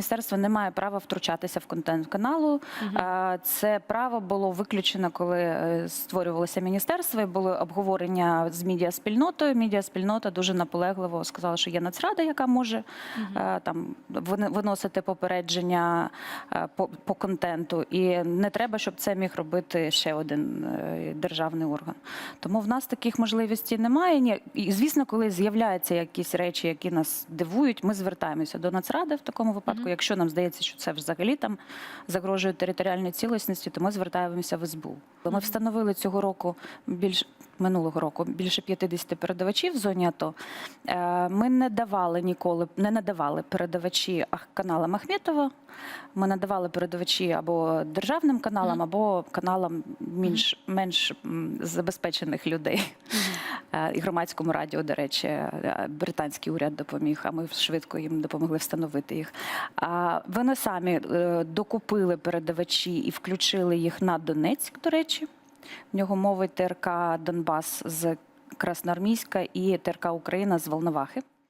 Міністерство не має права втручатися в контент каналу. Це право було виключено, коли е, створювалося міністерство і були обговорення з медіаспільнотою. Медіаспільнота дуже наполегливо сказала, що є нацрада, яка може е, там виносити попередження е, по, по контенту, і не треба, щоб це міг робити ще один державний орган. Тому в нас таких можливостей немає. І звісно, коли з'являються якісь речі, які нас дивують, ми звертаємося до Нацради в такому випадку. Якщо нам здається, що це взагалі там загрожує територіальній цілісності, то ми звертаємося в СБУ. Ми встановили цього року більш минулого року більше 50 передавачів в зоні АТО. Е, Ми не давали ніколи, не надавали передавачі каналам Ахметова. Ми надавали передавачі або державним каналам, або каналам менш, менш забезпечених людей. Е, І громадському радіо, до речі, е, британський уряд допоміг, а ми швидко їм допомогли встановити їх. А вони самі е, докупили передавачі і включили їх на Донецьк, до речі. В нього мовить ТРК Донбас з Красноармійська і ТРК Україна з Волновахи.